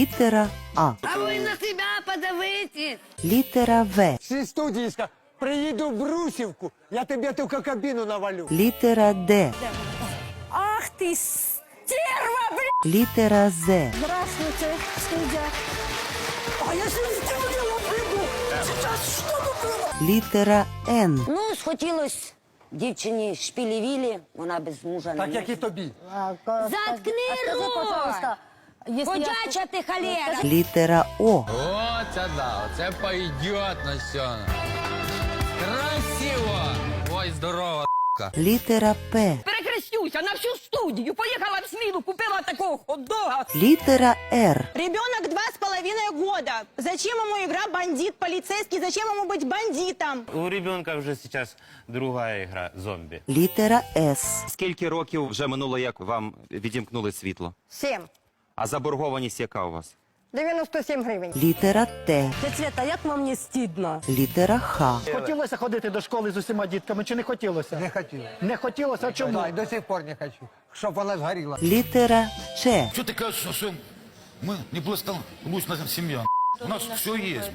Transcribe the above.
Літера А. А вы на себя подавитесь. Літера В. Всі студії ска- приїду в Брусівку, я тобі тільки кабіну навалю. Літера Д. Ах ты стерва, блин! Літера З. Здравствуйте, студия. А я же сделала прибу. Сейчас что бы было? Літера Н. Ну, схотілось дівчині шпілі-вілі, вона без мужа не Так як і може. тобі. Заткни рот! Ходяча ти холера! Літера О. О, це да, оце пойдет на сьогодні. Красиво! Ой, здорово, Літера П. Перекрестюся на всю студію. Поїхала в Смілу, купила такого хот-дога. Літера Р. Ребенок два с половиной года. Зачем ему игра бандит, полицейский? Зачем ему быть бандитом? У ребенка вже зараз друга ігра зомбі. Літера С. Скільки років вже минуло, як вам відімкнули світло? Семь. А заборгованість яка у вас? 97 гривень. Літера Т. Света, як вам не стидно? Літера Х. Хотілося ходити до школи з усіма дітками, чи не хотілося? Не хотіла. Не хотілося, а чому? Да, і до сих пор не хочу, щоб вона згоріла. Літера Ч. Що ти кажеш, що ми не благополучная сім'я? У нас все есть.